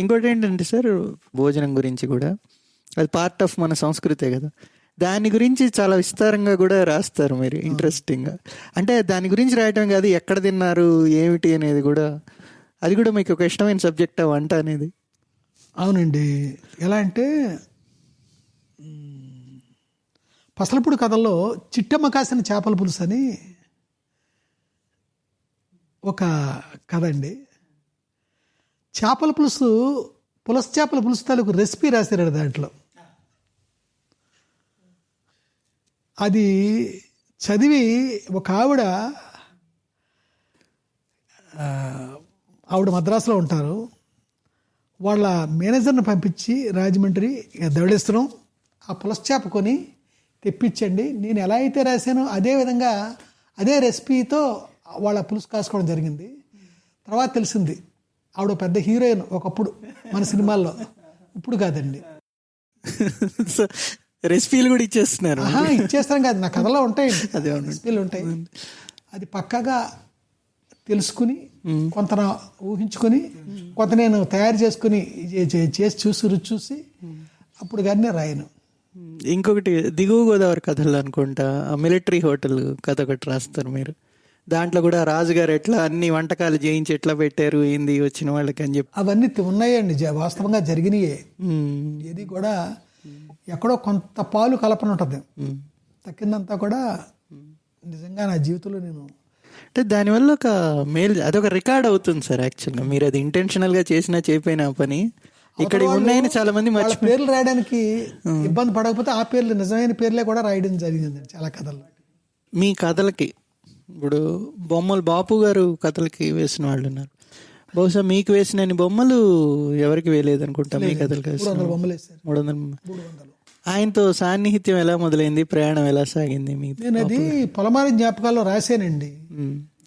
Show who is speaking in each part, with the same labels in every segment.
Speaker 1: ఇంకోటి ఏంటంటే సార్ భోజనం గురించి కూడా. అది పార్ట్ ఆఫ్ మన సంస్కృతే కదా. దాని గురించి చాలా విస్తారంగా కూడా రాస్తారు మీరు ఇంట్రెస్టింగ్గా అంటే దాని గురించి రాయటం కాదు ఎక్కడ తిన్నారు ఏమిటి అనేది కూడా. అది కూడా మీకు ఒక ఇష్టమైన సబ్జెక్ట్ వంట అనేది.
Speaker 2: అవునండి. ఎలా అంటే పసలపూడి కథల్లో చిట్టమ్మ కాసిన చేపల పులుసు అని ఒక కథ అండి. చేపల పులుసు పులస చేపల పులుసు తాలూకు రెసిపీ రాశారు దాంట్లో. అది చదివి ఒక ఆవిడ ఆవిడ మద్రాసులో ఉంటారు. వాళ్ళ మేనేజర్ని పంపించి రాజమండ్రి దవడేస్తున్నాం ఆ పులస చేప కొని తెప్పించండి. నేను ఎలా అయితే రాశానో అదే విధంగా అదే రెసిపీతో వాళ్ళ పులుసు కాసుకోవడం జరిగింది. తర్వాత తెలిసింది. ఆవిడ పెద్ద హీరోయిన్ ఒకప్పుడు మన సినిమాల్లో. ఇప్పుడు కాదండి.
Speaker 1: రెసిపీలు కూడా ఇచ్చేస్తున్నారు.
Speaker 2: ఆహా ఇచ్చేస్తాం కాదు. నా కథలో ఉంటాయి
Speaker 1: అదే.
Speaker 2: రెసిపీలు ఉంటాయి. అది పక్కగా తెలుసుకుని కొంత ఊహించుకొని కొంత నేను తయారు చేసుకుని చేసి చూసి రుచి చూసి అప్పుడు కానీ రాయను.
Speaker 1: ఇంకొకటి దిగువ గోదావరి కథలు అనుకుంటా. మిలిటరీ హోటల్ కథ ఒకటి రాస్తారు మీరు. దాంట్లో కూడా రాజుగారు ఎట్లా అన్ని వంటకాలు చేయించి ఎట్లా పెట్టారు ఏంది వచ్చిన వాళ్ళకి అని చెప్పి.
Speaker 2: అవన్నీ ఉన్నాయండి వాస్తవంగా జరిగినాయే. ఏది కూడా ఎక్కడో కొంత పాలు కలపన ఉంటుంది. తక్కిందంతా కూడా నిజంగా నా జీవితంలో నేను
Speaker 1: అంటే దానివల్ల ఒక మేల్ అదొక రికార్డ్ అవుతుంది సార్ యాక్చువల్గా. మీరు అది ఇంటెన్షనల్గా చేసినా చేయపోయిన పని. ఇక్కడ ఉన్నాయని చాలా మంది
Speaker 2: పేర్లు రాయడానికి ఇబ్బంది పడకపోతే ఆ పేర్లు నిజమైన పేర్లే కూడా రాయడం జరిగింది చాలా కథల్లో.
Speaker 1: మీ కథలకి ఇప్పుడు బొమ్మలు బాపు గారు కథలకి వేసిన వాళ్ళు ఉన్నారు. బహుశా మీకు వేసిన బొమ్మలు ఎవరికి వేయలేదు అనుకుంటా మీ కథలకి
Speaker 2: మూడు వందల
Speaker 1: ఆయనతో సాన్నిహిత్యం ఎలా మొదలైంది? ప్రయాణం ఎలా సాగింది మీ
Speaker 2: నేను అది పొలమారి జ్ఞాపకాల్లో రాశానండి.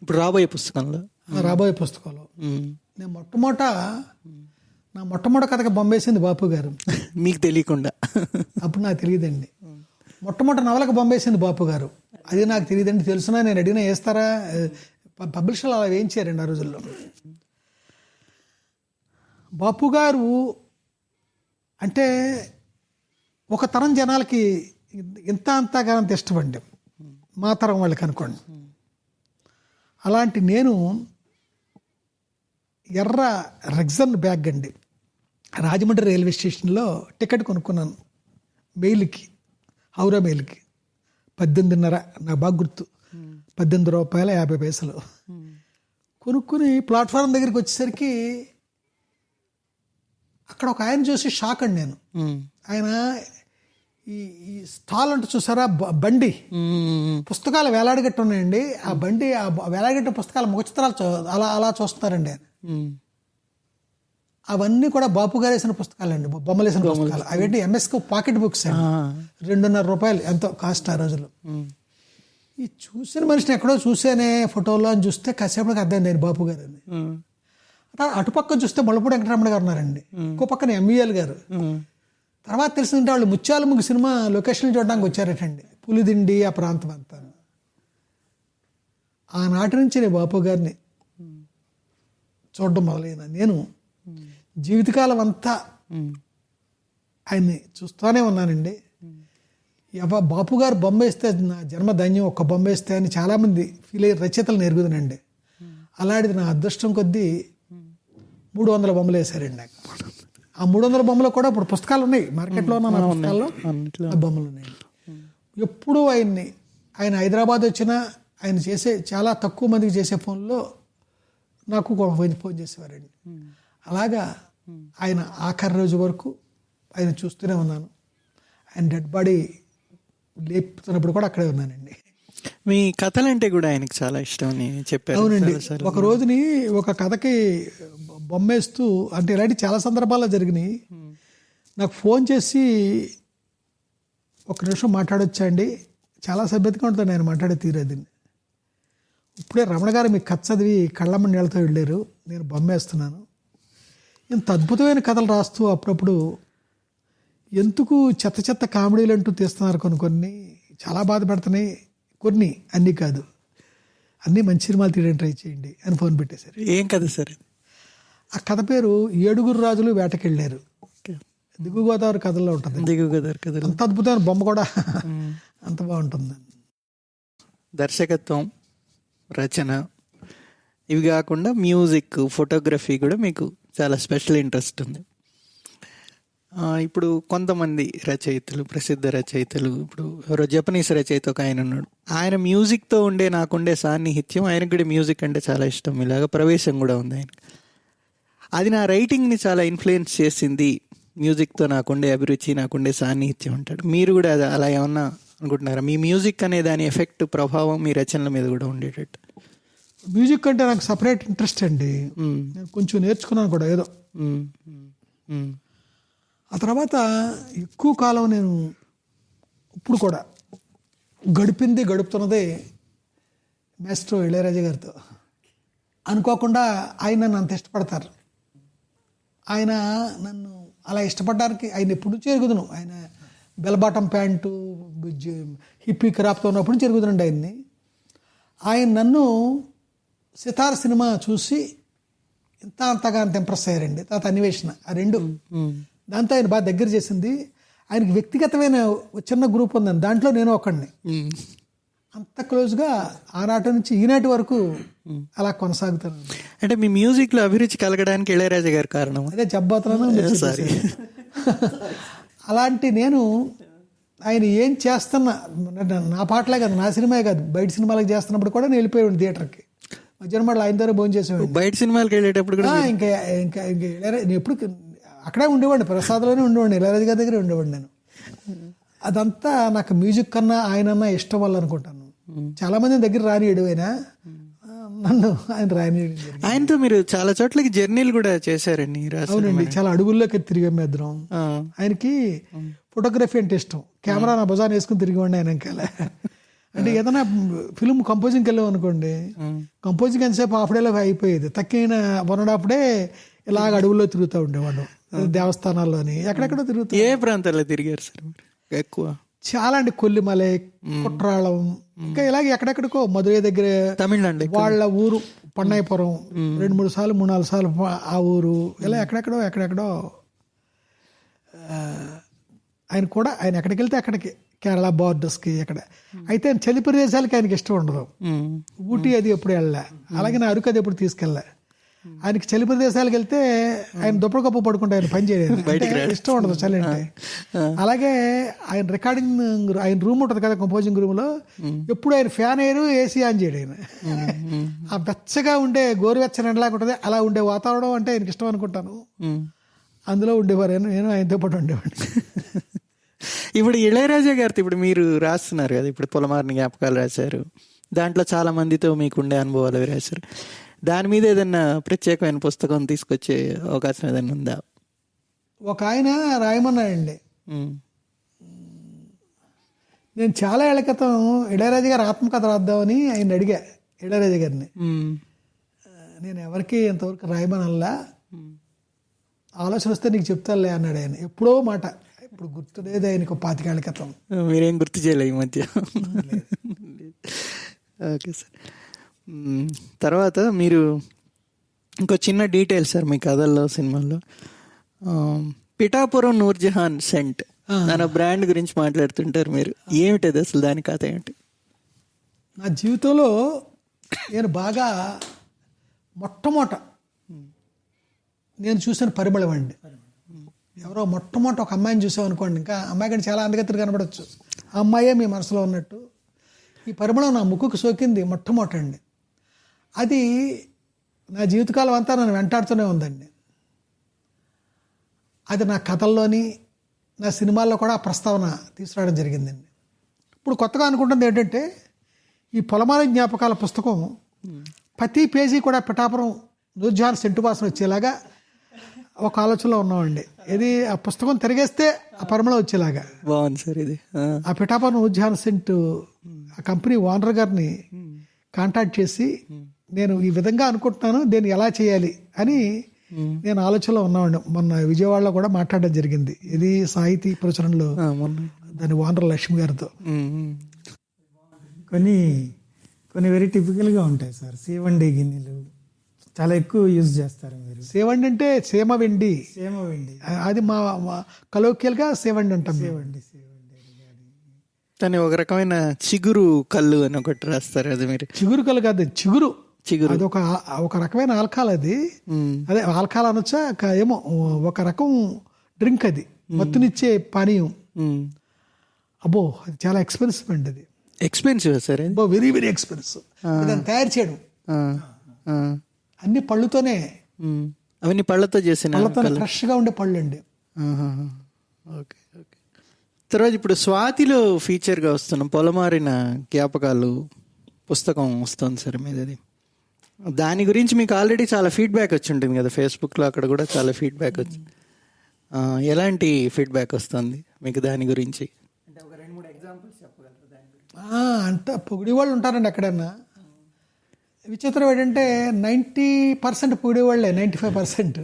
Speaker 1: ఇప్పుడు రాబోయే పుస్తకంలో.
Speaker 2: రాబోయే పుస్తకంలో. నేను మొట్టమొదట నా మొట్టమొదటి కథకి బొమ్మేసింది బాపు గారు.
Speaker 1: మీకు తెలియకుండా.
Speaker 2: అప్పుడు నాకు తెలియదండి. మొట్టమొదటి నవలకు బొమ్మేసింది బాపు గారు. అది నాకు తెలియదండి తెలుసునా? నేను అడిగినా వేస్తారా? పబ్లిషర్లు అలా వేయించారండి ఆ రోజుల్లో. బాపు గారు అంటే ఒక తరం జనాలకి ఇంత అంతగా అంత ఇష్టమండి మా తరం వాళ్ళకి అనుకోండి. అలాంటి నేను ఎర్ర రెగ్జన్ బ్యాగ్ అండి. రాజమండ్రి రైల్వే స్టేషన్లో టికెట్ కొనుక్కున్నాను. మెయిల్కి. హౌరా మెయిల్కి పద్దెనిమిదిన్నర నాకు బాగా గుర్తు. పద్దెనిమిది రూపాయల యాభై పైసలు. కొనుక్కుని ప్లాట్ఫారం దగ్గరికి వచ్చేసరికి అక్కడ ఒక ఆయన చూసి షాక్ అండి నేను. ఆయన ఈ ఈ స్టాల్ అంటే చూసారా? బండి. పుస్తకాలు వేలాడగట్టు ఉన్నాయండి ఆ బండి ఆ వేలాడగట్టిన పుస్తకాల ముఖచిత్రాలు అలా అలా చూస్తున్నారండి ఆయన. అవన్నీ కూడా బాపు గారు వేసిన పుస్తకాలండి. బొ- బొమ్మలు వేసిన పుస్తకాలు. అవేంటి? ఎంఎస్కు పాకెట్ బుక్స్ అండి. రెండున్నర రూపాయలు ఎంతో కాస్ట్ ఆ రోజుల్లో.
Speaker 1: మ్మ్.
Speaker 2: ఈ చూసిన మనిషిని ఎక్కడో చూసానే ఫోటోలో అని చూస్తే కాసేపటికి అర్థమైంది ఆయన బాపు గారు అని. అటుపక్క చూస్తే ముళ్ళపూడి వెంకటరమణ గారు ఉన్నారండి. ఇంకో పక్కన ఎంవీఎల్ గారు. తర్వాత తెలిసిందంటే వాళ్ళు ముత్యాల ముగ్గు సినిమా లొకేషన్ చూడడానికి వచ్చారటండి. పులిదిండి ఆ ప్రాంతం అంతా. ఆనాటి నుంచి నేను బాపు గారిని చూడడం మొదలైన నేను జీవితకాలం అంతా. ఆయన్ని చూస్తూనే ఉన్నానండి. ఎవ బాపు గారు బొమ్మ వేస్తే నా జన్మ ధన్యం ఒక్క బొమ్మ వేస్తే అని చాలామంది ఫీల్ అయ్యి రచయితలు నేర్గుదనండి అలాంటిది నా అదృష్టం కొద్దీ మూడు వందల బొమ్మలు వేశారండి. నాకు ఆ మూడు వందల బొమ్మలు కూడా ఇప్పుడు పుస్తకాలు ఉన్నాయి. మార్కెట్లో ఉన్న పుస్తకాల్లో బొమ్మలు ఉన్నాయి. ఎప్పుడూ ఆయన్ని ఆయన హైదరాబాద్ వచ్చినా ఆయన చేసే చాలా తక్కువ మందికి చేసే ఫోన్లో నాకు ఫోన్ చేసేవారండి. అలాగా ఆయన ఆఖరి రోజు వరకు ఆయన చూస్తూనే ఉన్నాను. ఆయన డెడ్ బాడీ లేపుతున్నప్పుడు కూడా అక్కడే ఉన్నానండి.
Speaker 1: మీ కథలంటే కూడా ఆయనకి చాలా ఇష్టం అని చెప్పారు
Speaker 2: అవునండి. ఒక రోజుని ఒక కథకి బొమ్మేస్తూ అంటే ఇలాంటి చాలా సందర్భాల్లో జరిగినాయి. నాకు ఫోన్ చేసి ఒక నిమిషం మాట్లాడొచ్చా అండి చాలా సభ్యతగా ఉంటుంది నేను మాట్లాడే తీరేది. ఇప్పుడే రమణ గారు మీ కథ చదివి కళ్ళమ్మ నీళ్ళతో వెళ్ళారు. నేను బొమ్మేస్తున్నాను. ఇంత అద్భుతమైన కథలు రాస్తూ అప్పుడప్పుడు ఎందుకు చెత్త చెత్త కామెడీలు అంటూ తీస్తున్నారు కొన్ని కొన్ని చాలా బాధపడుతున్నాయి. కొన్ని అన్నీ కాదు. అన్నీ మంచి సినిమాలు తీయడానికి ట్రై చేయండి అని ఫోన్ పెట్టేశారు.
Speaker 1: ఏం కథ సార్
Speaker 2: ఆ కథ పేరు ఏడుగురు రాజులు వేటకెళ్ళారు. దిగు గోదావరి కథల్లో ఉంటుంది.
Speaker 1: దిగు కుదరు కదరు
Speaker 2: అంత అద్భుతమైన బొమ్మ కూడా అంత బాగుంటుంది.
Speaker 1: దర్శకత్వం రచన ఇవి కాకుండా మ్యూజిక్ ఫోటోగ్రఫీ కూడా మీకు చాలా స్పెషల్ ఇంట్రెస్ట్ ఉంది. ఇప్పుడు కొంతమంది రచయితలు ప్రసిద్ధ రచయితలు ఇప్పుడు ఎవరో జపనీస్ రచయిత ఒక ఆయన ఉన్నాడు. ఆయన మ్యూజిక్తో ఉండే నాకుండే సాన్నిహిత్యం ఆయనకు కూడా మ్యూజిక్ అంటే చాలా ఇష్టం. ఇలాగ ప్రవేశం కూడా ఉంది ఆయన అది నా రైటింగ్ని చాలా ఇన్ఫ్లుయెన్స్ చేసింది. మ్యూజిక్తో నాకుండే అభిరుచి నాకుండే సాన్నిహిత్యం ఉంటాడు మీరు కూడా అది అలా ఏమన్నా అనుకుంటున్నారా? మీ మ్యూజిక్ అనే దాని ఎఫెక్ట్ ప్రభావం మీ రచనల మీద కూడా ఉండేటట్టు.
Speaker 2: మ్యూజిక్ అంటే నాకు సపరేట్ ఇంట్రెస్ట్ అండి. నేను కొంచెం నేర్చుకున్నాను కూడా ఏదో. ఆ తర్వాత ఎక్కువ కాలం నేను ఇప్పుడు కూడా గడిపింది గడుపుతున్నదే మాస్ట్రో ఇళయరాజా గారితో. అనుకోకుండా ఆయన నన్ను అంత ఇష్టపడతారు. ఆయన నన్ను అలా ఇష్టపడడానికి ఆయన ఎప్పుడు నుంచి ఎరుగుదును ఆయన బెల్బాటం ప్యాంటు హిప్పీ క్రాప్తో ఉన్నప్పుడు నుంచి ఆయన్ని. ఆయన నన్ను సితార్ సినిమా చూసి ఇంత అంతగా అంత ఇంప్రెస్ అయ్యారండి. తర్వాత అన్వేషణ ఆ రెండు. దాంతో ఆయన బాగా దగ్గర చేసింది. ఆయనకి వ్యక్తిగతమైన చిన్న గ్రూప్ ఉందండి. దాంట్లో నేను ఒకడిని. అంత క్లోజ్గా ఆనాటి నుంచి ఈనాటి వరకు అలా కొనసాగుతాను.
Speaker 1: అంటే మీ మ్యూజిక్లో అభిరుచి కలగడానికి ఇళయరాజా గారు కారణం.
Speaker 2: అదే చెప్పబోతున్నాను
Speaker 1: సారీ
Speaker 2: అలాంటి నేను ఆయన ఏం చేస్తున్నా నా- నా పాటలే కాదు నా సినిమా కాదు బయట సినిమాలకు చేస్తున్నప్పుడు కూడా నేను వెళ్ళిపోయాడు థియేటర్కి మధ్యాహ్నం మళ్ళీ ఆయన దగ్గర భోజనం చేసేవాడు
Speaker 1: బయట సినిమాలకు వెళ్ళేటప్పుడు కూడా
Speaker 2: ఇంకా ఇంకా ఇంకా నేను ఎప్పుడు అక్కడే ఉండేవాడిని ప్రసాద్లోనే ఉండేవాడిని ఇళయరాజు గారి దగ్గర ఉండేవాడిని నేను. అదంతా నాకు మ్యూజిక్ కన్నా ఆయనన్నా ఇష్టం వల్ల అనుకుంటాను చాలా మంది దగ్గర రానియడు ఆయన నన్ను ఆయన రానియడం జరిగింది.
Speaker 1: ఆయనతో మీరు చాలా చోట్లకి జర్నీలు కూడా చేశారండి
Speaker 2: అవునండి చాలా అడుగుల్లోకి తిరిగాం ఇద్దరం.
Speaker 1: ఆ.
Speaker 2: ఆయనకి ఫోటోగ్రఫీ అంటే ఇష్టం. కెమెరా నా భుజాన్ని వేసుకుని తిరిగివ్వండి ఆయన వెనకాల అంటే ఏదైనా ఫిల్మ్ కంపోజింగ్కి వెళ్ళాం అనుకోండి కంపోజింగ్ ఎంతసేపు హాఫ్ డేలో అయిపోయేది. తక్కిన వన్ డే ఇలాగ అడవుల్లో తిరుగుతూ ఉండేవాడు దేవస్థానాల్లోని ఎక్కడెక్కడో తిరుగుతూ
Speaker 1: ఏ ప్రాంతాల్లో తిరిగారు సార్ ఎక్కువ?
Speaker 2: చాలా అండి కొల్లిమలై కుట్రాళం ఇంకా ఇలాగ ఎక్కడెక్కడికో మధురై దగ్గర
Speaker 1: తమిళనాడు
Speaker 2: వాళ్ళ ఊరు పన్నయ్యపురం రెండు మూడు సార్లు మూడు నాలుగు సార్లు ఆ ఊరు ఇలా ఎక్కడెక్కడో ఎక్కడెక్కడో ఆయన కూడా ఆయన ఎక్కడికి వెళ్తే అక్కడికి. కేరళ బార్డర్స్కి ఎక్కడ. అయితే ఆయన చలి ప్రదేశాలకి ఆయనకి ఇష్టం ఉండదు. ఊటీ అది ఎప్పుడు వెళ్ళా అలాగే నా అరకు అది ఎప్పుడు తీసుకెళ్ళా ఆయనకి చలి ప్రదేశాలకు వెళ్తే ఆయన దుప్పటి కప్పు పడుకుంటే ఆయన పని చేయలేదు. ఇష్టం ఉండదు చలి అంటే. అలాగే ఆయన రికార్డింగ్ ఆయన రూమ్ ఉంటుంది కదా కంపోజింగ్ రూమ్లో ఎప్పుడు ఆయన ఫ్యాన్ అయ్యారు ఏసీ ఆన్ చేయడు ఆయన. ఆ వెచ్చగా ఉండే గోరువెచ్చని ఎండలాగా ఉంటుంది అలా ఉండే వాతావరణం అంటే ఆయనకి ఇష్టం అనుకుంటాను. అందులో ఉండేవారు నేను ఆయనతో పాటు ఉండేవాడిని.
Speaker 1: ఇప్పుడు ఇళయరాజా గారితో ఇప్పుడు మీరు రాస్తున్నారు కదా ఇప్పుడు పొలమారిని జ్ఞాపకాలు రాశారు. దాంట్లో చాలా మందితో మీకుండే అనుభవాలు అవి రాశారు. దాని మీద ఏదన్నా ప్రత్యేకమైన పుస్తకం తీసుకొచ్చే అవకాశం ఏదైనా ఉందా?
Speaker 2: ఒక ఆయన రాయమన్నాడండి. నేను చాలా ఏళ్ళ క్రితం ఇళయరాజు గారు ఆత్మకథ రాద్దామని ఆయన అడిగా ఇళయరాజు గారిని. నేను ఎవరికి ఇంతవరకు రాయమనల్లా. ఆలోచన వస్తే నీకు చెప్తానులే అన్నాడు ఆయన. ఎప్పుడో మాట. ఇప్పుడు గుర్తులేదు ఆయనకు పాతికేళ్ళ క్రితం.
Speaker 1: మీరేం గుర్తు చేయలే ఈ మధ్య? Okay sir. తర్వాత మీరు ఇంకో చిన్న డీటెయిల్ సార్ మీ కథల్లో సినిమాల్లో. పిఠాపురం నూర్జహాన్ సెంట్ అన్న బ్రాండ్ గురించి మాట్లాడుతుంటారు మీరు. ఏమిటది అసలు దాని కథ ఏమిటి?
Speaker 2: నా జీవితంలో నేను బాగా మొట్టమొదట నేను చూసిన పరిమళం అండి. ఎవరో మొట్టమొదట ఒక అమ్మాయిని చూసాం అనుకోండి ఇంకా అమ్మాయి కంటే చాలా అందగత్తులు కనబడచ్చు. ఆ అమ్మాయే మీ మనసులో ఉన్నట్టు. ఈ పరిమళం నా ముక్కుకు సోకింది మొట్టమొదట అండి. అది నా జీవితకాలం అంతా నన్ను వెంటాడుతూనే ఉందండి. అది నా కథల్లోని నా సినిమాల్లో కూడా ఆ ప్రస్తావన తీసుకురావడం జరిగిందండి. ఇప్పుడు కొత్తగా అనుకుంటుంది ఏంటంటే ఈ పొలమాల జ్ఞాపకాల పుస్తకం ప్రతి పేజీ కూడా పిఠాపురం నూర్జహాన్ సెంటు వాసన వచ్చేలాగా ఒక ఆలోచనలో ఉన్నామండి. ఇది ఆ పుస్తకం తిరిగేస్తే ఆ పరిమళం వచ్చేలాగా.
Speaker 1: బాగుంది సార్ ఇది. ఆ.
Speaker 2: పిఠాపురం నూర్జహాన్ సెంట్ ఆ కంపెనీ ఓనర్ గారిని కాంటాక్ట్ చేసి నేను ఈ విధంగా అనుకుంటున్నాను దీన్ని ఎలా చేయాలి? అని నేను ఆలోచనలో ఉన్నామండి. మొన్న విజయవాడలో కూడా మాట్లాడడం జరిగింది. ఇది సాహితీ ప్రచురణలో దాని ఓనర్ లక్ష్మి గారితో.
Speaker 3: కొన్ని కొన్ని వెరీ టిపికల్గా ఉంటాయి సార్. సీవండి గిన్నెలు చాలా ఎక్కువ యూజ్ చేస్తారు మీరు.
Speaker 2: సేవండి అంటే సేమ వెండి
Speaker 3: సేమ వెండి
Speaker 2: అది మా కలోకియల్గా సేవండి అంటాం.
Speaker 3: సేవండి సేవండి
Speaker 1: దాన్ని ఒక రకమైన చిగురు కళ్ళు అని ఒకటి రాస్తారు అది మీరు.
Speaker 2: చిగురు కలు కాదు చిగురు.
Speaker 1: చిగురు.
Speaker 2: అది ఒక ఒక రకమైన ఆల్కహాల్ అది. అదే ఆల్కహాల్ అనొచ్చా? ఒక ఏమో ఒక రకం డ్రింక్ అది. మత్తునిచ్చే పానీయం. అబ్బో అది చాలా ఎక్స్పెన్సివ్ అండి అది.
Speaker 1: Expensive sir
Speaker 2: very very expensive. దాన్ని తయారు చేయడం. అన్ని పళ్ళుతోనే.
Speaker 1: అవన్నీ పళ్ళతో చేసిన
Speaker 2: పళ్ళతోనే ఫ్రెష్గా ఉండే పళ్ళు అండి.
Speaker 1: Okay okay. తర్వాత ఇప్పుడు స్వాతిలో ఫీచర్గా వస్తున్న పొలమారిన జ్ఞాపకాలు పుస్తకం వస్తుంది సార్ మీది దాని గురించి మీకు ఆల్రెడీ చాలా ఫీడ్బ్యాక్ వచ్చి ఉంటుంది కదా ఫేస్బుక్లో అక్కడ కూడా చాలా ఫీడ్బ్యాక్ వచ్చింది ఆ, ఎలాంటి ఫీడ్బ్యాక్ వస్తుంది మీకు దాని గురించి? అంటే ఒక రెండు మూడు ఎగ్జాంపుల్స్ చెప్పగలరు దాని గురించి
Speaker 2: ఆ, అంత పొగిడి వాళ్ళు ఉంటారండి ఎక్కడన్నా. విచిత్రం ఏంటంటే నైంటీ పర్సెంట్ పొగిడే వాళ్ళే నైంటీ ఫైవ్ పర్సెంట్.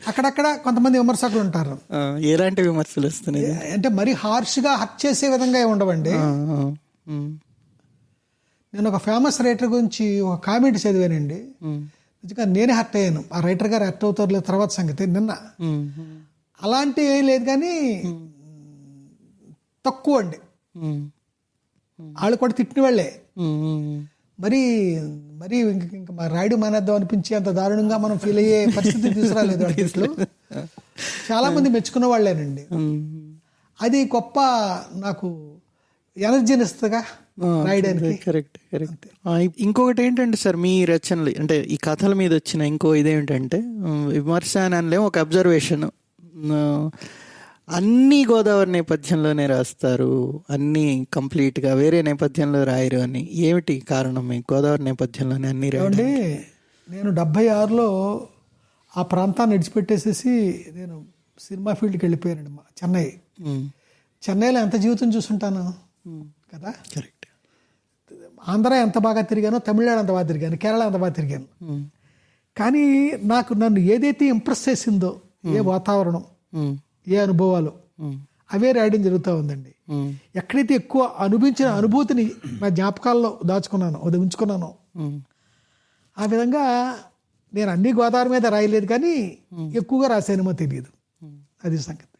Speaker 2: అక్కడక్కడ కొంతమంది విమర్శకులు ఉంటారు.
Speaker 1: ఎలాంటి విమర్శలు వస్తున్నాయి?
Speaker 2: అంటే మరీ హార్ష్గా హర్ట్ చేసే విధంగా ఉండవండి. నేను ఒక ఫేమస్ రైటర్ గురించి ఒక కామెంట్ చదివానండి. నిజంగా నేనే హర్ట్ అయ్యాను. ఆ రైటర్ గారు హర్ట్ అవుతారు లేదు తర్వాత సంగతి నిన్న.
Speaker 1: ఉమ్, ఉమ్,
Speaker 2: అలాంటి ఏం లేదు కానీ తక్కువ అండి. వాళ్ళు కూడా తిట్టిన వాళ్ళే. మరి మరి ఇంక మా రాయుడు మానేద్దాం అనిపించి అంత దారుణంగా మనం ఫీల్ అయ్యే పరిస్థితి తీసుకురాలేదు ఆర్టిస్టులు చాలా మంది మెచ్చుకున్న వాళ్ళేనండి. అది గొప్ప నాకు ఎనర్జీని ఇస్తుందిగా రాయడానికి.
Speaker 1: కరెక్ట్ కరెక్ట్ ఇంకొకటి ఏంటంటే సార్ మీ రచనలు? అంటే ఈ కథల మీద వచ్చిన ఇంకో ఇదేంటంటే విమర్శ అని అనలేం ఒక అబ్జర్వేషన్ అన్ని గోదావరి నేపథ్యంలోనే రాస్తారు. అన్ని కంప్లీట్గా వేరే నేపథ్యంలో రాయరు అని. ఏమిటి కారణం మీ గోదావరి నేపథ్యంలోనే అన్ని రాయడం
Speaker 2: నేను డెబ్బై ఆరులో ఆ ప్రాంతాన్ని విడిచిపెట్టేసేసి నేను సినిమా ఫీల్డ్కి వెళ్ళిపోయానండి మా చెన్నై. చెన్నైలో ఎంత జీవితం చూసుంటాను? కదా?
Speaker 1: కరెక్ట్.
Speaker 2: ఆంధ్ర ఎంత బాగా తిరిగానో తమిళనాడు అంత బాగా తిరిగాను కేరళ అంత బాగా తిరిగాను. కానీ నాకు నన్ను ఏదైతే ఇంప్రెస్ చేసిందో ఏ వాతావరణం ఏ అనుభవాలు? అవే రాయడం జరుగుతూ ఉందండి. ఎక్కడైతే ఎక్కువ అనుభవించిన అనుభూతిని నా జ్ఞాపకాల్లో దాచుకున్నాను అది ఉంచుకున్నాను ఆ విధంగా నేను అన్ని గోదావరి మీద రాయలేదు కానీ ఎక్కువగా రాశానేమో తెలియదు అది సంగతి.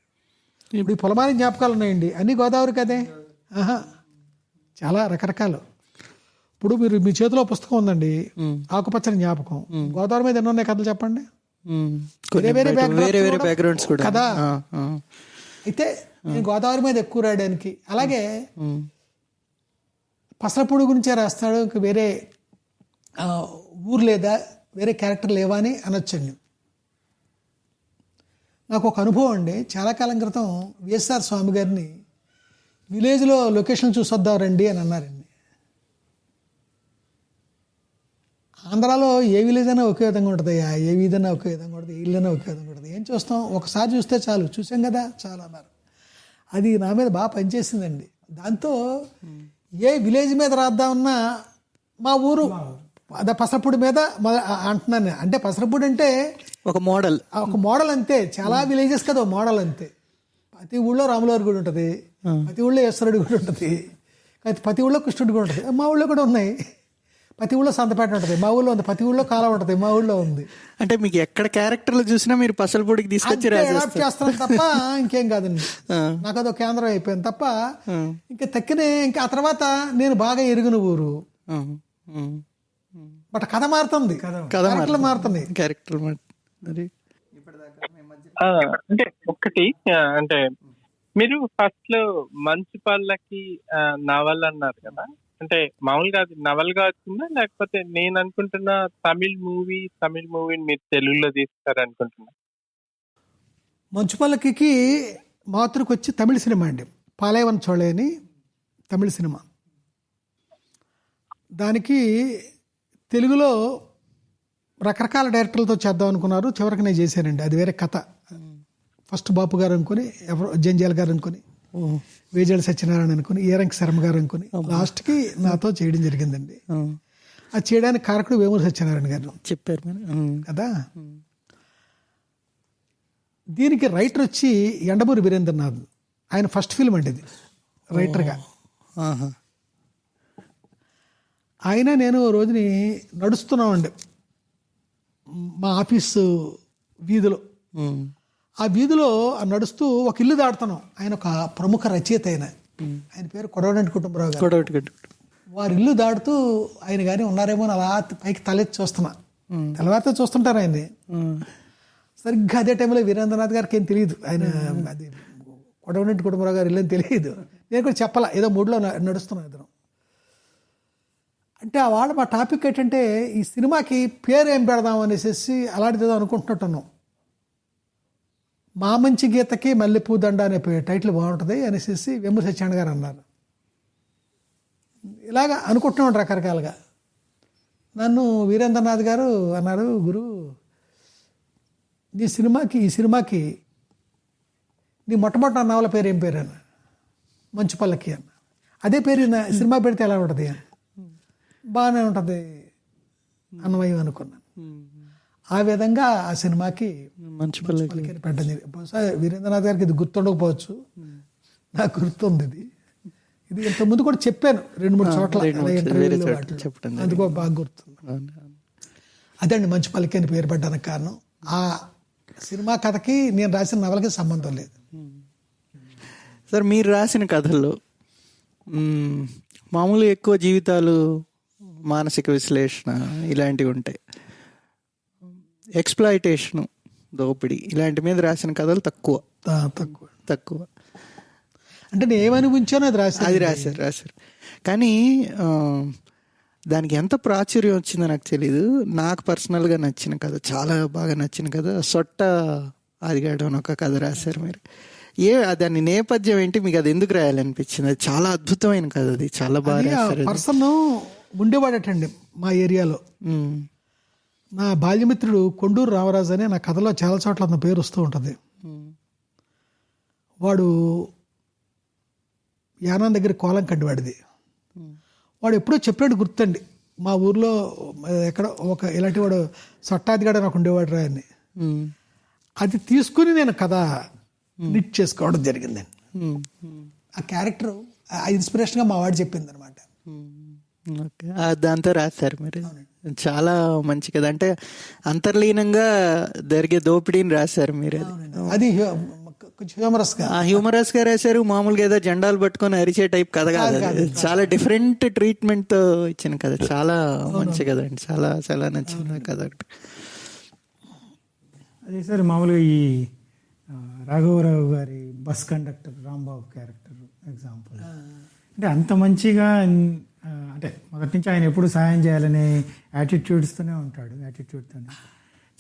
Speaker 2: ఇప్పుడు పొలమాని జ్ఞాపకాలు ఉన్నాయండి. అన్ని గోదావరి కదే? ఆహా. చాలా రకరకాలు. ఇప్పుడు మీరు మీ చేతిలో పుస్తకం ఉందండి. ఆకుపచ్చని జ్ఞాపకం. గోదావరి మీద ఎన్ని ఉన్నాయి కథలు చెప్పండి? వేరే
Speaker 1: వేరే వేరే
Speaker 2: కూడా
Speaker 1: బ్యాక్గ్రౌండ్స్ కూడా.
Speaker 2: కదా. అయితే నేను గోదావరి మీద ఎక్కువ రాయడానికి. అలాగే పసరపూడి గురించే రాస్తాడు. ఇంక వేరే ఊరు లేదా వేరే క్యారెక్టర్ లేవా అని అనొచ్చండి నాకు ఒక అనుభవం అండి. చాలా కాలం క్రితం విఎస్ఆర్ స్వామి గారిని విలేజ్లో లొకేషన్ చూసొద్దాం రండి అని అన్నారండి. ఆంధ్రాలో ఏ విలేజ్ అయినా ఒకే విధంగా ఉంటుంది ఏ వీధైనా ఒకే విధంగా ఉంటుంది ఏ ఇల్లైనా ఒకే విధంగా ఉంటుంది. ఏం చూస్తాం? ఒకసారి చూస్తే చాలు. చూసాం కదా? చాలు అన్నారు. అది నా మీద బాగా పనిచేసిందండి. దాంతో ఏ విలేజ్ మీద రాద్దామన్నా మా ఊరు అదే పసరపూడి మీద అంటున్నాను నేను. అంటే పసరపూడి అంటే
Speaker 1: ఒక మోడల్.
Speaker 2: ఆ ఒక మోడల్ అంతే. చాలా విలేజెస్ కదా మోడల్ అంతే. ప్రతి ఊళ్ళో రాములవారి గుడి ఉంటుంది. ప్రతి ఊళ్ళో ఈశ్వరుడి గుడి ఉంటుంది. ప్రతి ఊళ్ళో కృష్ణుడి గుడి ఉంటుంది. మా ఊళ్ళో కూడా ఉన్నాయి. ప్రతి ఊళ్ళో సంతపేట ఉంటుంది. మా ఊళ్ళో ఉంది. ప్రతి ఊళ్ళో కాలం ఉంటుంది. మా ఊళ్ళో ఉంది.
Speaker 1: అంటే మీకు ఎక్కడ క్యారెక్టర్లు చూసినా మీరు పసలపొడికి తీసుకొచ్చి
Speaker 2: అడాప్ట్ చేస్తాను తప్ప ఇంకేం కాదండి. నాకు అదో కేంద్రం అయిపోయింది తప్ప ఇంకా తక్కిన ఇంకా ఆ తర్వాత నేను బాగా ఎరిగిన ఊరు. బట్ కథ మారుతుంది.
Speaker 1: కథ
Speaker 2: క్యారెక్టర్లు మారుతున్నాయి
Speaker 1: క్యారెక్టర్
Speaker 4: అంటే ఒక్కటి ఆ, అంటే మీరు ఫస్ట్లో మంచు పళ్ళకి నవల్ అన్నారు కదా. అంటే మామూలుగా అది నవల్గా వచ్చిందా లేకపోతే నేను అనుకుంటున్న తమిళ్ మూవీ తమిళ్ మూవీని మీరు తెలుగులో తీస్తారు అనుకుంటున్నా?
Speaker 2: మంచుపల్లకి మాతృకు వచ్చి తమిళ సినిమా అండి. పాలయవన్ చోళే అని తమిళ సినిమా. దానికి తెలుగులో రకరకాల డైరెక్టర్లతో చేద్దాం అనుకున్నారు. చివరికి నేను చేశానండి. అది వేరే కథ. ఫస్ట్ బాపు గారు అనుకుని ఎవరు జంజాల్ గారు అనుకుని. వేజాల సత్యనారాయణ అనుకుని ఈరంకి శర్మ గారు అనుకుని లాస్ట్కి నాతో చేయడం జరిగిందండి.
Speaker 1: ఆ,
Speaker 2: అది చేయడానికి కారకుడు వేమూరు సత్యనారాయణ గారు.
Speaker 1: చెప్పారు
Speaker 2: కదా? దీనికి రైటర్ వచ్చి ఎండమూరి వీరేంద్రనాథ్ ఆయన ఫస్ట్ ఫిల్మ్ అండి ఇది రైటర్గా. ఆయన నేను రోజుని నడుస్తున్నామండి. మా ఆఫీసు వీధిలో. ఆ వీధిలో నడుస్తూ ఒక ఇల్లు దాడుతున్నాం ఆయన ఒక ప్రముఖ రచయిత ఆయన. ఆయన పేరు కొడవడంటి కుటుంబరావు గారు. వారి ఇల్లు దాడుతూ ఆయన కానీ ఉన్నారేమో అని అలా పైకి తలెత్తి చూస్తున్నా. తెల్లవారితో చూస్తుంటారు ఆయన్ని. సరిగ్గా అదే టైంలో వీరేంద్రనాథ్ గారికి ఏం తెలియదు. ఆయన అది కొడవనెట్టి కుటుంబరావు గారు ఇల్లని తెలియదు. నేను కూడా చెప్పాల ఏదో మూడ్లో నడుస్తున్నాను ఇద్దరం. అంటే ఆ వాళ్ళ మా టాపిక్ ఏంటంటే ఈ సినిమాకి పేరు ఏం పెడదాం అనేసి అలాంటిది ఏదో అనుకుంటున్నట్టున్నాం మా మంచి గీతకి మల్లెపూ దండ అనే టైటిల్ బాగుంటుంది. అనేసి వెమ్ము సత్యనారాయణ గారు అన్నారు. ఇలాగ అనుకుంటున్నాం రకరకాలుగా. నన్ను వీరేంద్రనాథ్ గారు అన్నారు గురు నీ సినిమాకి ఈ సినిమాకి నీ మొట్టమొదటి నవల పేరు ఏం పేరు అన్న? మంచు పల్లకి అన్న. అదే పేరు నా సినిమా పెడితే ఎలా ఉంటుంది? అని బాగానే ఉంటుంది అన్వయం అనుకున్నాను ఆ విధంగా ఆ సినిమాకి
Speaker 1: మంచి పల్లె
Speaker 2: పలికిన పెట్టడం జరిగింది బహుశా వీరేంద్రనాథ్ గారికి ఇది గుర్తుండకపోవచ్చు. నాకు గుర్తుంది ఇది. ఇది ఇంతకుముందు కూడా చెప్పాను రెండు మూడు చోట్ల అందుకో బాగా గుర్తుంది. అదండి మంచి పలికి అని పేరు పెట్టడానికి కారణం. ఆ సినిమా కథకి నేను రాసిన నవలకి సంబంధం లేదు.
Speaker 1: సార్ మీరు రాసిన కథల్లో మ్మ్, మామూలు ఎక్కువ జీవితాలు మానసిక విశ్లేషణ ఇలాంటివి ఉంటాయి. ఎక్స్ప్లాయిటేషన్ దోపిడీ ఇలాంటి మీద రాసిన కథలు తక్కువ.
Speaker 2: తక్కువ.
Speaker 1: తక్కువ.
Speaker 2: అంటే నేను ఏమనిపించానో అది రాశాను.
Speaker 1: అది రాశారు రాశారు. కానీ దానికి ఎంత ప్రాచుర్యం వచ్చిందో నాకు తెలీదు. నాకు పర్సనల్గా నచ్చిన కథ చాలా బాగా నచ్చిన కథ సొట్ట ఆదిగాడు అని ఒక కథ రాశారు మీరు. ఏ దాని నేపథ్యం ఏంటి? మీకు అది ఎందుకు రాయాలనిపించింది? అది చాలా అద్భుతమైన కథ అది చాలా బాగా రాశారు.
Speaker 2: పర్సన్ ఉండేవాడటండి మా ఏరియాలో. నా బాల్యమిత్రుడు కొండూరు రామరాజు అని నా కథలో చాలా చోట్ల అతని పేరు వస్తూ ఉంటుంది. వాడు యానం దగ్గర కోలం కడ్డివాడిది వాడు ఎప్పుడో చెప్పాడు గుర్తండి మా ఊర్లో ఎక్కడ ఒక ఇలాంటి వాడు సట్టాదిగాడు నాకు ఉండేవాడు రా అని. అది తీసుకుని నేను కథ నిట్ చేసుకోవడం జరిగిందండి. ఆ క్యారెక్టర్ ఆ ఇన్స్పిరేషన్గా మా వాడు చెప్పింది అనమాట
Speaker 1: దాంతో రాశారు మీరు చాలా మంచి కదా. అంటే అంతర్లీనంగా జరిగే దోపిడీని రాశారు మీరు అది.
Speaker 2: అది హ్యూ- కొంచెం హ్యూమరస్గా
Speaker 1: ఆ హ్యూమరస్గా రాశారు మామూలుగా ఏదో జెండాలు పట్టుకొని అరిచే టైప్ కథ కాదు అది. చాలా డిఫరెంట్ ట్రీట్మెంట్తో ఇచ్చిన కథ. చాలా మంచి కథ అండి. చాలా చాలా నచ్చిన కథ ఒకటి.
Speaker 3: అదే సార్ మామూలుగా ఈ రాఘవరావు గారి bus conductor Rambabu character example. అంటే అంత మంచిగా అంటే మొదటి నుంచి ఆయన ఎప్పుడు సాయం చేయాలనే యాటిట్యూడ్స్తోనే ఉంటాడు యాటిట్యూడ్తోనే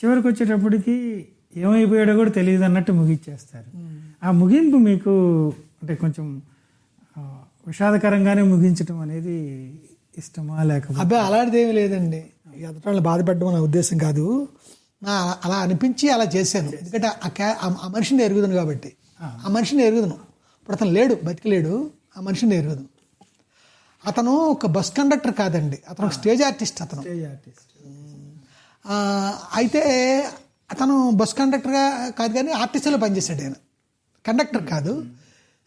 Speaker 3: చివరికి వచ్చేటప్పటికి ఏమైపోయాడో కూడా తెలియదు అన్నట్టు ముగించేస్తారు. ఆ ముగింపు మీకు అంటే కొంచెం విషాదకరంగానే ముగించడం అనేది ఇష్టమా లేకపోతే?
Speaker 2: అబ్బాయి అలాంటిది ఏమీ లేదండి. ఎదుటి బాధ పెట్టడం నా ఉద్దేశం కాదు. నా అలా అనిపించి అలా చేశాను. ఎందుకంటే ఆ క్యా- ఆ- ఆ మనిషిని ఎరుగుదును కాబట్టి. ఆ. మనిషిని ఎరుగుదును. ఇప్పుడు అతను లేడు బతికిలేడు. ఆ మనిషిని ఎరుగుదును అతను ఒక బస్ కండక్టర్ కాదండి. అతను ఒక స్టేజ్ ఆర్టిస్ట్ అతను.
Speaker 3: Stage artist.
Speaker 2: ఆ, అయితే అతను బస్ కండక్టర్గా కాదు కానీ ఆర్టిస్ట్లో పనిచేశాడు ఆయన. కండక్టర్ కాదు.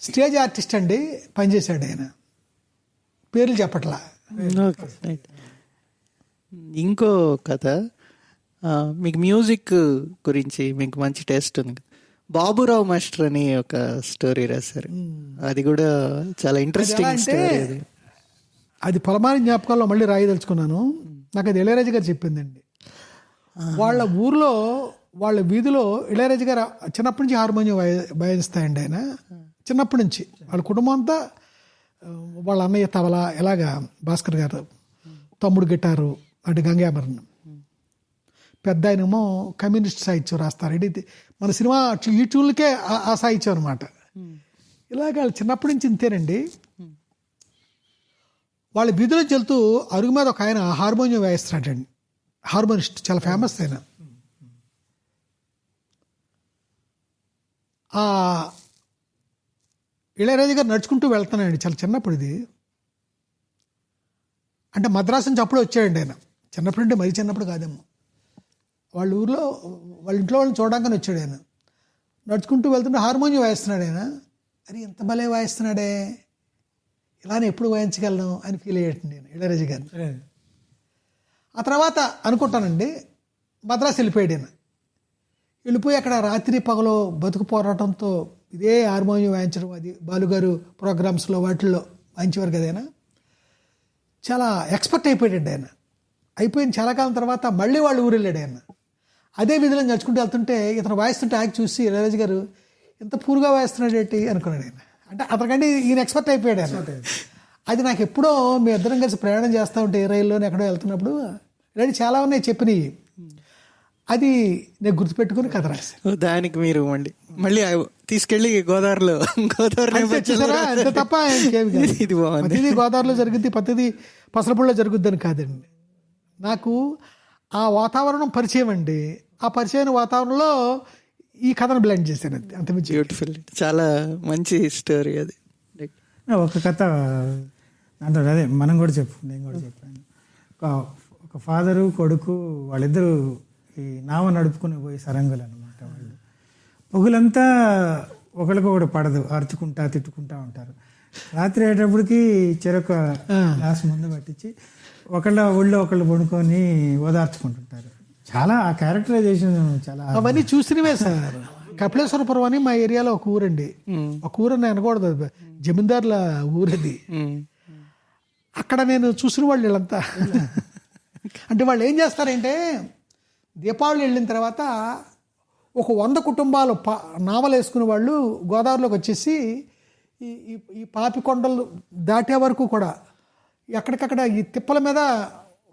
Speaker 2: స్టేజ్ ఆర్టిస్ట్ అండి పనిచేశాడు ఆయన. పేర్లు చెప్పట్లా.
Speaker 1: ఇంకో కథ. మీకు మ్యూజిక్ గురించి మీకు మంచి టేస్ట్ ఉంది. బాబురావు మాస్టర్ అని ఒక స్టోరీ రాశారు. అది కూడా చాలా ఇంట్రెస్టింగ్ స్టోరీ అది
Speaker 2: పొలమాని జ్ఞాపకాల్లో మళ్ళీ రాయదలుచుకున్నాను. నాకు అది ఇళయరాజు గారు చెప్పిందండి. వాళ్ళ ఊర్లో వాళ్ళ వీధిలో ఇళయరాజు గారు చిన్నప్పటి నుంచి హార్మోనియం వాయి వాయిస్తాయండి ఆయన. చిన్నప్పటి నుంచి. వాళ్ళ కుటుంబం అంతా వాళ్ళ అన్నయ్య తబల ఇలాగా భాస్కర్ గారు తమ్ముడు గిటారు అటు గంగామరణం పెద్ద ఆయనేమో కమ్యూనిస్ట్ సాహిత్యం రాస్తారు. ఇది మన సినిమా ఈ ట్యూన్లకే ఆ- సాహిత్యం అనమాట ఇలాగ వాళ్ళు చిన్నప్పటి నుంచి ఇంతేనండి. వాళ్ళ వీధిలో వెళ్తూ అరుగు మీద ఒక ఆయన హార్మోనియం వేయిస్తున్నాడండి. హార్మోనిస్ట్ చాలా ఫేమస్ ఆయన. ఆ ఇళయరాజు గారు నడుచుకుంటూ వెళ్తున్నాడండి చాలా చిన్నప్పుడు ఇది అంటే మద్రాసు నుంచి అప్పుడే వచ్చాడండి ఆయన. చిన్నప్పుడు అంటే మరీ చిన్నప్పుడు కాదేమో. వాళ్ళ ఊర్లో వాళ్ళ ఇంట్లో వాళ్ళని చూడడానికి వచ్చాడు ఆయన. నడుచుకుంటూ వెళ్తుంటే హార్మోనియం వాయిస్తున్నాడు ఆయన. అరే ఎంత భలే వాయిస్తున్నాడే. ఇలానే ఎప్పుడు వాయించగలను అని ఫీల్ అయ్యాడు నేను ఇళయరాజు గారిని. ఆ తర్వాత అనుకుంటానండి మద్రాసు వెళ్ళిపోయాడు ఈయన. వెళ్ళిపోయి అక్కడ రాత్రి పగలు బతుకు పోరాటంతో ఇదే హార్మోనియం వాయించడం అది బాలుగారు ప్రోగ్రామ్స్లో వాటిల్లో వాయించేవారు కదా ఆయన చాలా ఎక్స్పర్ట్ అయిపోయాడు ఆయన. అయిపోయిన చాలా కాలం తర్వాత మళ్ళీ వాళ్ళు ఊరు వెళ్ళాడు ఆయన. అదే విధంగా నడుచుకుంటూ వెళ్తుంటే ఇతను వాయిస్తుంటే యాక్ట్ చూసి ఇళయరాజు గారు ఇంత పూరుగా వాయిస్తున్నాడు ఏంటి? అనుకున్నాడు ఆయన. అంటే అతనికంటే ఈయన ఎక్స్పర్ట్ అయిపోయాడు ఆయన. అది నాకు ఎప్పుడో మీ ఇద్దరం కలిసి ప్రయాణం చేస్తూ ఉంటే ఏ రైల్లోనే ఎక్కడో వెళ్తున్నప్పుడు ఇలాంటి చాలా ఉన్నాయి చెప్పినవి అది నేను గుర్తుపెట్టుకుని కథ రాశాను.
Speaker 1: దానికి మీరు మళ్ళీ మళ్ళీ తీసుకెళ్ళి గోదావరిలో గోదావరి
Speaker 2: తప్ప.
Speaker 1: ఇది
Speaker 2: ప్రతిదీ గోదావరిలో జరుగుద్ది ప్రతిదీ పసలపూడిలో జరుగుద్దని కాదండి. నాకు ఆ వాతావరణం పరిచయం అండి. ఆ పరిచయమైన వాతావరణంలో ఈ కథను బ్లెండ్ చేశాను. అంతే అంతమించి
Speaker 1: బ్యూటిఫుల్ చాలా మంచి స్టోరీ అది.
Speaker 3: ఒక కథ దాంట్లో అదే మనం కూడా చెప్పు నేను కూడా చెప్పాను. ఒక ఫాదరు కొడుకు వాళ్ళిద్దరూ ఈ నావ నడుపుకుని పోయి సరంగులు అనమాట వాళ్ళు. పొగులంతా ఒకరికొకడు పడదు అరుచుకుంటా తిట్టుకుంటా ఉంటారు. రాత్రి అయ్యేటప్పటికి చెరొక గ్లాస్ ముందు పట్టించి ఒకళ్ళ ఒళ్ళో ఒకళ్ళు పడుకొని ఓదార్చుకుంటుంటారు. చాలా ఆ క్యారెక్టరైజేషన్ చాలా
Speaker 2: అవన్నీ చూసినవే సార్. కపిలేశ్వరపురం అని మా ఏరియాలో ఒక ఊరండి. ఒక ఊరు అని అనకూడదు. జమీందారుల ఊరది. అక్కడ నేను చూసిన వాళ్ళు వీళ్ళంతా. అంటే వాళ్ళు ఏం చేస్తారంటే దీపావళి వెళ్ళిన తర్వాత ఒక వంద కుటుంబాలు పా నావలు వేసుకునే వాళ్ళు గోదావరిలోకి వచ్చేసి ఈ ఈ- ఈ పాపి కొండలు దాటే వరకు కూడా ఎక్కడికక్కడ ఈ తిప్పల మీద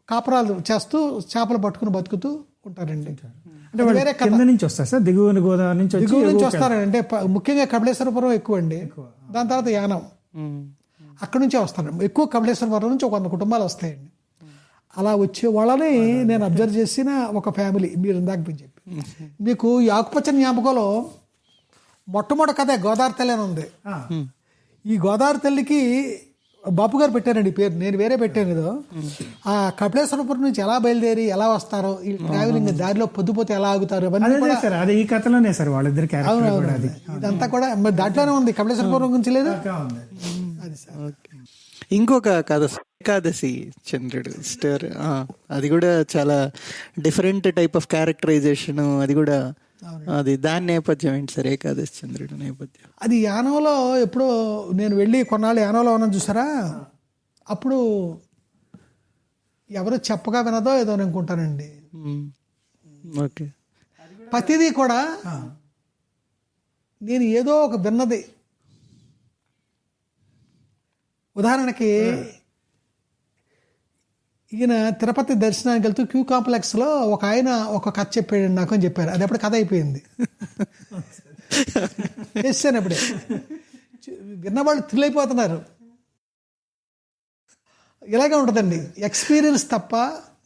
Speaker 2: కాపురాలు చేస్తూ చేపలు పట్టుకుని బతుకుతూ ఉంటారండి.
Speaker 3: అంటే
Speaker 2: వేరే
Speaker 3: కింద నుంచి వస్తారు సార్? దిగువన గోదావరి నుంచి
Speaker 2: దిగువ నుంచి వస్తారండి. అంటే ప- ముఖ్యంగా కపిలేశ్వరపురం ఎక్కువ. అండి దాని తర్వాత యానం. అక్కడ నుంచే వస్తారు. ఎక్కువ కపిలేశ్వరపురం నుంచి ఒక వంద కుటుంబాలు వస్తాయండి. అలా వచ్చే వాళ్ళని నేను అబ్జర్వ్ చేసిన ఒక ఫ్యామిలీ మీరు ఇందాక మీరు చెప్పి. మీకు ఈ ఆకుపచ్చని జ్ఞాపకంలో మొట్టమొదటి కథ గోదావరి తల్లి అని ఉంది.
Speaker 3: ఆ,
Speaker 2: ఈ గోదావరి తల్లికి బాపు గారు పెట్టారండి పేరు. నేను వేరే పెట్టాను ఏదో. ఆ కపిలేశ్వరపురం నుంచి ఎలా బయలుదేరి ఎలా వస్తారో ఈ ట్రావెలింగ్ దారిలో పొద్దుపోతే ఎలా ఆగుతారు అవన్నీ
Speaker 3: సార్ అదే ఈ కథలోనే సార్ వాళ్ళిద్దరు క్యారెక్టర్ కూడా అది.
Speaker 2: ఇదంతా కూడా మరి దాంట్లోనే ఉంది. కపిలేశ్వరపురం గురించి లేదు. అది సార్.
Speaker 1: ఓకే. ఇంకొక కథ ఏకాదశి చంద్రుడు స్టోర్ అది కూడా చాలా డిఫరెంట్ టైప్ ఆఫ్ క్యారెక్టరైజేషన్ అది కూడా అది దాని నేపథ్యం ఏంటి సార్? ఏకాదశి చంద్రుడు నేపథ్యం?
Speaker 2: అది యానంలో ఎప్పుడో నేను వెళ్ళి కొన్నాళ్ళు యానంలో ఉన్నాను చూసారా? అప్పుడు ఎవరు చెప్పగా వినదో ఏదో అనుకుంటానండి.
Speaker 1: ఓకే.
Speaker 2: ప్రతిదీ కూడా నేను ఏదో ఒక విన్నది. ఉదాహరణకి ఈయన తిరుపతి దర్శనానికి వెళ్తూ క్యూ కాంప్లెక్స్లో ఒక ఆయన ఒక కథ చెప్పాడు నాకు అని చెప్పారు. అది అప్పుడు కథ అయిపోయింది. చేసాను అప్పుడే. విన్నవాళ్ళు థ్రిల్ అయిపోతున్నారు ఇలాగే ఉంటుందండి. ఎక్స్పీరియన్స్ తప్ప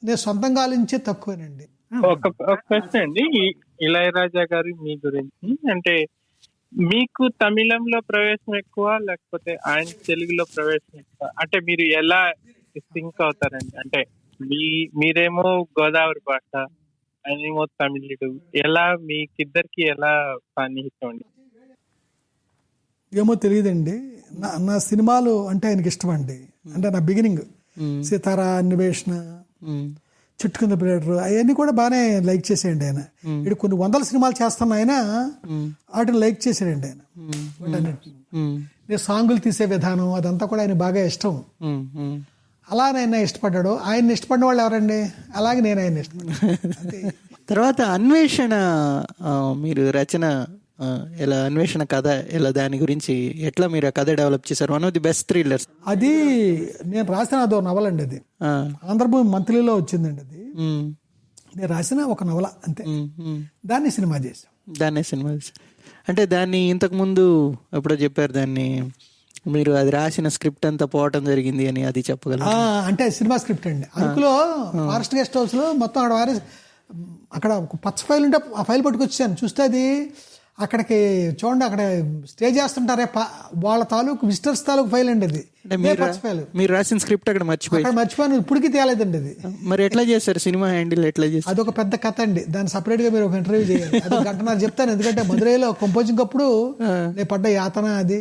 Speaker 2: నేను సొంతంగా ఆలోచించే తక్కువేనండి.
Speaker 4: ఒక క్వశ్చన్ అండి. ఇళయరాజా గారు మీ గురించి. అంటే మీకు తమిళంలో ప్రవేశం ఎక్కువ లేకపోతే ఆయన తెలుగులో ప్రవేశం ఎక్కువ? అంటే మీరు ఎలా సింక్ అవుతారండి. అంటే మీ మీరేమో గోదావరి భాష ఆయనేమో తమిళుడు. ఎలా మీకిద్దరికి ఎలా సన్నిహితం అండి
Speaker 2: ఏమో తెలియదండి. నా నా సినిమాలు అంటే ఆయనకి ఇష్టం అండి. అంటే నా బిగినింగ్. సీతారా అన్వేషణ
Speaker 1: ఉమ్.
Speaker 2: చెట్టు కింద ప్లేటర్ అవన్నీ కూడా బాగానే లైక్ చేసేయండి ఆయన. ఇక్కడ కొన్ని వందల సినిమాలు చేస్తున్న ఆయన వాటిని లైక్ చేసాడండి ఆయన. నేను సాంగులు తీసే విధానం అదంతా కూడా ఆయన బాగా ఇష్టం. అలా ఆయన ఇష్టపడ్డాడు. ఆయన ఇష్టపడిన వాళ్ళు ఎవరండి? అలాగే నేను ఆయన ఇష్టపడ్డాను.
Speaker 1: తర్వాత అన్వేషణ మీరు రచన ఎలా అన్వేషణ కథ ఎలా దాని గురించి ఎట్లా మీరు ఆ కథ డెవలప్ చేశారు? One of the best thrillers
Speaker 2: అది నేను రాసిన అదో నవల అండి అది. ఆంధ్రభూమి మంత్లీలో వచ్చిందండి అది. నేను రాసిన ఒక నవల అంతే. దాన్ని సినిమా చేశాం.
Speaker 1: దాన్నే సినిమా తీశారు. అంటే దాన్ని ఇంతకు ముందు ఎప్పుడో చెప్పారు దాన్ని మీరు అది రాసిన స్క్రిప్ట్ అంతా పోవటం జరిగింది అని అది చెప్పగలరు
Speaker 2: అంటే సినిమా స్క్రిప్ట్ అండి. అరకులో ఫారెస్ట్ గెస్ట్ హౌస్లో మొత్తం అక్కడ వారి అక్కడ ఒక పచ్చ ఫైల్ ఉంటే ఆ ఫైల్ పట్టుకొచ్చాను చూస్తే అది అక్కడికి చూడండి అక్కడ స్టే చేస్తుంటారే వాళ్ళ తాలూకు విజిటర్స్ తాలూకు ఫైల్ అండి అది.
Speaker 1: మీరు
Speaker 2: పచ్చ ఫైల్.
Speaker 1: మీరు రాసిన స్క్రిప్ట్ అక్కడ మర్చిపోయి
Speaker 2: అక్కడ మర్చిపోయాను ఇప్పటికీ తేలేదండి అది.
Speaker 1: మరి ఎట్లా చేశారు? సినిమా హ్యాండిల్ ఎట్లా చేశారు?
Speaker 2: అదొక పెద్ద కథ అండి. దాన్ని సపరేట్గా మీరు ఒక ఇంటర్వ్యూ చేయాలి. అది గంట నాకు చెప్తాను. ఎందుకంటే మధురైలో కంపోజింగ్ అప్పుడు నేను పడ్డ యాతన అది.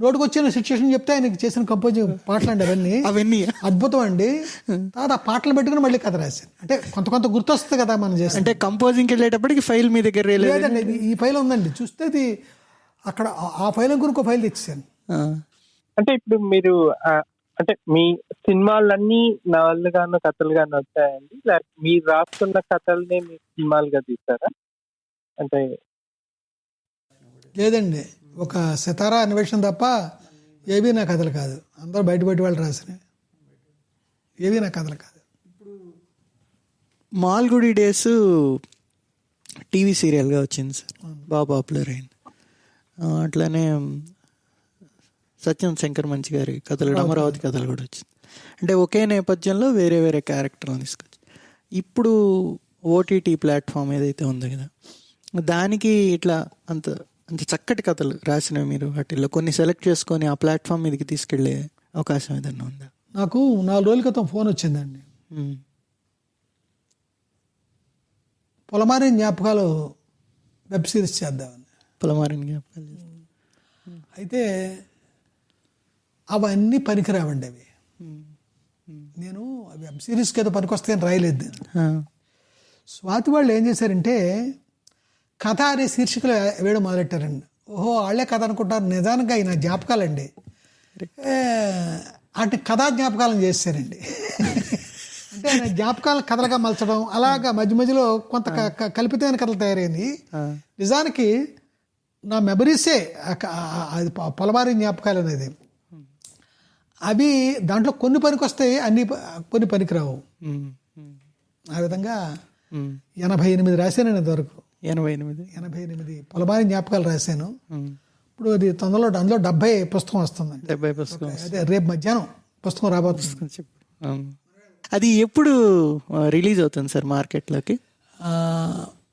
Speaker 2: నోటికి వచ్చిన సిచ్యువేషన్ చెప్తే ఆయనకి చేసిన కంపోజింగ్ పాటలు అండి అవన్నీ.
Speaker 1: అవన్నీ.
Speaker 2: అద్భుతం అండి. తర్వాత ఆ పాటలు పెట్టుకుని మళ్ళీ కథ రాశాను అంటే కొంత కొంత గుర్తొస్తుంది కదా మనం చేస్తే.
Speaker 1: అంటే కంపోజింగ్కి వెళ్ళేటప్పటికి ఫైల్ మీ దగ్గర లేదు
Speaker 2: లేదండి ఈ ఫైల్ ఉందండి. చూస్తే ఇది అక్కడ ఆ- ఫైల్ ఒక ఫైల్ తెచ్చాను
Speaker 4: అంటే ఇప్పుడు మీరు అంటే మీ సినిమాలన్నీ నవలుగాను కథలుగాను వచ్చాయండి లేక మీరు రాస్తున్న కథల్ని మీ సినిమాలుగా తీస్తారా? అంటే
Speaker 2: లేదండి. ఒక సితారా అన్వేషణ తప్ప ఏవి నా కథలు కాదు. అందరూ బయట బయట వాళ్ళు రాసినవి. ఏవి నా కథలు కాదు.
Speaker 1: మాల్గుడి డేస్ టీవీ సీరియల్గా వచ్చింది సార్. బాగా పాపులర్ అయింది. అట్లానే సత్యం శంకర్ మంచి గారి కథలు అమరావతి కథలు కూడా వచ్చింది. అంటే ఒకే నేపథ్యంలో వేరే వేరే క్యారెక్టర్లు తీసుకొచ్చి ఇప్పుడు ఓటీటీ ప్లాట్ఫామ్ ఏదైతే ఉందో కదా దానికి ఇట్లా అంత అంత చక్కటి కథలు రాసినవి మీరు వాటిల్లో కొన్ని సెలెక్ట్ చేసుకొని ఆ ప్లాట్ఫామ్ మీదకి తీసుకెళ్ళే అవకాశం ఏదన్నా ఉందా
Speaker 2: నాకు నాలుగు రోజుల క్రితం ఫోన్ వచ్చిందండి
Speaker 1: ఉమ్.
Speaker 2: పొలమారి జ్ఞాపకాలు వెబ్ సిరీస్ చేద్దామని
Speaker 1: పొలమారిని జ్ఞాపకాలు.
Speaker 2: అయితే అవన్నీ పనికిరావండి అవి. నేను వెబ్ సిరీస్కి ఏదో పనికొస్తాయని రాయలేదు. స్వాతి వాళ్ళు ఏం చేశారంటే కథ అనే శీర్షికలు వేయడం మొదలెట్టారండి. ఓహో వాళ్ళే కథ అనుకుంటారు. నిజానికి అవి నా జ్ఞాపకాలండి అటు కథా జ్ఞాపకాలను చేశారండి అంటే ఆయన జ్ఞాపకాలను కథలుగా మలచడం అలాగా మధ్య మధ్యలో కొంత కల్పితమైన కథలు తయారైంది. నిజానికి నా మెమరీసే అది పొ- పొలమారి జ్ఞాపకాలు అనేది. అవి దాంట్లో కొన్ని పనికొస్తాయి అన్ని ప- కొన్ని పనికిరావు. ఆ విధంగా. ఎనభై ఎనిమిది రాశాను నేను ఇంతవరకు.
Speaker 1: ఎనభై ఎనిమిది.
Speaker 2: ఎనభై ఎనిమిది. పొలమారి జ్ఞాపకాలు రాశాను. ఇప్పుడు అది తొందరలో అందులో డెబ్బై పుస్తకం వస్తుందండి
Speaker 1: డెబ్బై పుస్తకం
Speaker 2: అదే రేపు మధ్యాహ్నం పుస్తకం రాబోతుంది.
Speaker 1: అది ఎప్పుడు రిలీజ్ అవుతుంది సార్ మార్కెట్లోకి?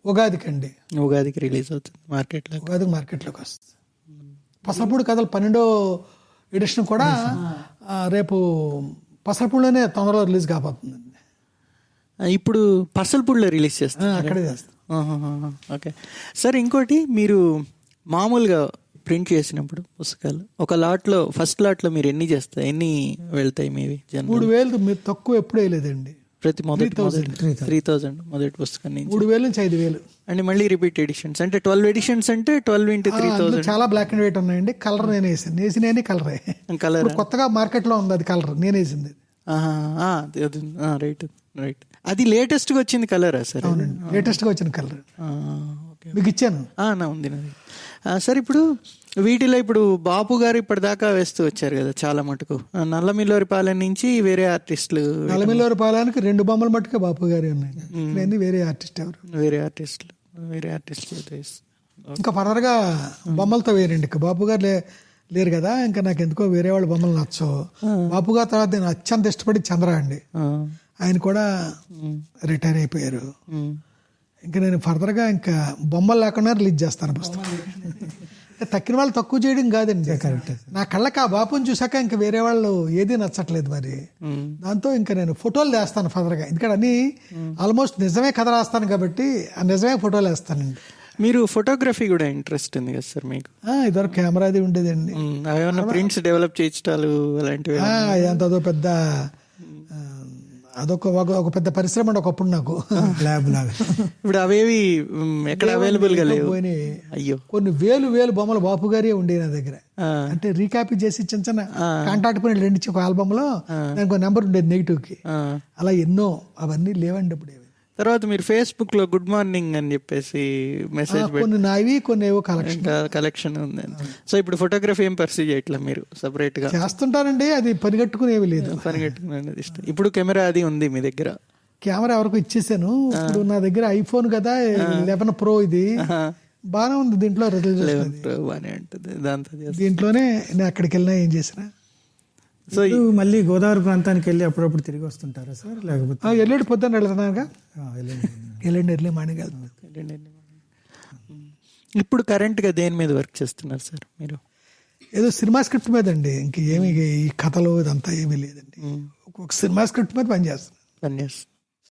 Speaker 2: ఉగాదికి అండి
Speaker 1: ఉగాదికి రిలీజ్ అవుతుంది మార్కెట్లోకి.
Speaker 2: ఉగాదికి మార్కెట్లోకి వస్తుంది. పసలపూడి కథలు పన్నెండో ఎడిషన్ కూడా రేపు పసలపూడిలోనే తొందరలో రిలీజ్ కాబోతుందండి.
Speaker 1: ఇప్పుడు పర్సల్పూడిలో రిలీజ్
Speaker 2: ఆ,
Speaker 1: చేస్తారు
Speaker 2: అక్కడే చేస్తాం
Speaker 1: ఆహాహా. ఓకే. సార్ ఇంకోటి మీరు మామూలుగా ప్రింట్ చేసినప్పుడు పుస్తకాలు ఒక లాట్లో ఫస్ట్ లాట్లో మీరు ఎన్ని చేస్తారు ఎన్ని వెళ్తాయి మీవి
Speaker 2: మూడు వేలు మీరు తక్కువ ఎప్పుడు వేయలేదండి.
Speaker 1: ప్రతి మొదటి త్రీ థౌజండ్ మొదటి పుస్తకం నుంచి.
Speaker 2: మూడు వేల నుంచి ఐదు వేలు.
Speaker 1: అండ్ మళ్ళీ రిపీట్ ఎడిషన్స్. అంటే ట్వెల్వ్ ఎడిషన్స్ అంటే ట్వెల్వ్ ఇంటూ త్రీ
Speaker 2: అందులో చాలా బ్లాక్ అండ్ వైట్ ఉన్నాయండి. కలర్ నేను వేసాను వేసినవి కలరే
Speaker 1: కలర్
Speaker 2: ఇప్పుడు కొత్తగా మార్కెట్లో ఉంది అది కలర్ నేను వేసింది.
Speaker 1: రైట్ రైట్ అది లేటెస్ట్గా వచ్చింది కలరా సార్?
Speaker 2: లేటెస్ట్గా వచ్చిన కలర్
Speaker 1: ఓకే.
Speaker 2: మీకు ఇచ్చాను.
Speaker 1: నా ఉంది నాది సార్ ఇప్పుడు వీటిలో ఇప్పుడు బాపు గారు ఇప్పటిదాకా వేస్తూ వచ్చారు కదా చాలా మటుకు. ఆ, నల్లమిల్లోరి పాలెం నుంచి వేరే ఆర్టిస్టులు
Speaker 2: నలమిల్లూరు పాలానికి రెండు బొమ్మలు మట్టుకే బాపు గారి ఉన్నాయి. వేరే ఆర్టిస్ట్ ఎవరు?
Speaker 1: వేరే ఆర్టిస్టులు వేరే ఆర్టిస్టులు.
Speaker 2: ఇంకా ఫర్దర్గా బొమ్మలతో వేరండి. ఇంకా బాపు గారు లే లేరు కదా ఇంకా నాకు ఎందుకో వేరే వాళ్ళ బొమ్మలు నచ్చవు. బాపు గారు తర్వాత నేను అత్యంత ఇష్టపడి చంద్ర అండి. ఆయన కూడా రిటైర్ అయిపోయారు. ఇంకా నేను ఫర్దర్గా ఇంకా బొమ్మలు లేకుండా రిలీజ్ చేస్తాను పుస్తకం తక్కిన వాళ్ళు తక్కువ చేయడం కాదండి. కరెక్ట్ నా కళ్ళకి ఆ బాపుని చూసాక ఇంకా వేరే వాళ్ళు ఏది నచ్చట్లేదు మరి. దాంతో ఇంకా నేను ఫోటోలు వేస్తాను ఫర్దర్గా. ఎందుకంటే అన్ని ఆల్మోస్ట్ నిజమే కథ రాస్తాను కాబట్టి ఆ నిజమే ఫోటోలు వేస్తానండి.
Speaker 1: మీరు ఫోటోగ్రఫీ కూడా ఇంట్రెస్ట్ ఉంది కదా సార్ మీకు?
Speaker 2: ఇదివరకు కెమెరాది ఉండేదండి.
Speaker 1: ఉమ్, అవేమన్నా ప్రింట్స్ డెవలప్ చేయించడాలు అలాంటివి
Speaker 2: అదో పెద్ద అదొక ఒక- ఒక పెద్ద పరిశ్రమ అండి ఒకప్పుడు నాకు. ల్యాబ్ లాగా.
Speaker 1: ఇప్పుడు అవేవి ఎక్కడ అవైలబుల్గా లేవు. అయ్యో.
Speaker 2: కొన్ని వేలు వేలు బొమ్మలు బాపు గారే ఉండేవి నా దగ్గర. అంటే రీకాపీ చేసి చిన్న చిన్న కాంటాక్ట్ పని రెండు ఒక ఆల్బమ్లో దానికి ఒక నెంబర్ ఉండేది
Speaker 1: నెగిటివ్కి.
Speaker 2: అలా ఎన్నో అవన్నీ లేవండి ఇప్పుడు.
Speaker 1: తర్వాత మీరు ఫేస్బుక్లో గుడ్ మార్నింగ్ అని చెప్పేసి మెసేజ్
Speaker 2: కొన్ని నావి కొన్ని ఏవో కలెక్షన్
Speaker 1: కలెక్షన్ ఉంది. సో ఇప్పుడు ఫోటోగ్రఫీ ఏం పర్సూ చేయట్లా మీరు సపరేట్గా?
Speaker 2: చేస్తుంటానండి అది పరిగెట్టుకునేవి లేదు.
Speaker 1: పని కట్టుకున్నది ఇష్టం. ఇప్పుడు కెమెరా అది ఉంది మీ దగ్గర?
Speaker 2: కెమెరా ఎవరికి ఇచ్చేసాను. ఇప్పుడు నా దగ్గర ఐఫోన్ కదా లెవెన్ ప్రో ఇది. బాగానే ఉంది దీంట్లో
Speaker 1: బాగానే ఉంటుంది దాంతో.
Speaker 2: దీంట్లోనే నేను అక్కడికి వెళ్ళినా ఏం చేసినా.
Speaker 1: సో
Speaker 3: మళ్ళీ గోదావరి ప్రాంతానికి వెళ్ళి అప్పుడప్పుడు తిరిగి వస్తుంటారా సార్? లేకపోతే
Speaker 2: ఎల్లుండి పొద్దున్న వెళ్తున్నాగా. ఎల్లుండి ఎర్లీ మార్నింగ్ వెళ్తున్నాను.
Speaker 1: ఇప్పుడు కరెంట్గా దేని మీద వర్క్ చేస్తున్నారు సార్ మీరు?
Speaker 2: ఏదో సినిమా స్క్రిప్ట్ మీద అండి. ఇంక ఏమి ఈ కథలు ఇదంతా ఏమీ లేదండి. ఒక సినిమా స్క్రిప్ట్ మీద పనిచేస్తున్నాను.
Speaker 1: పని చేస్తున్నారు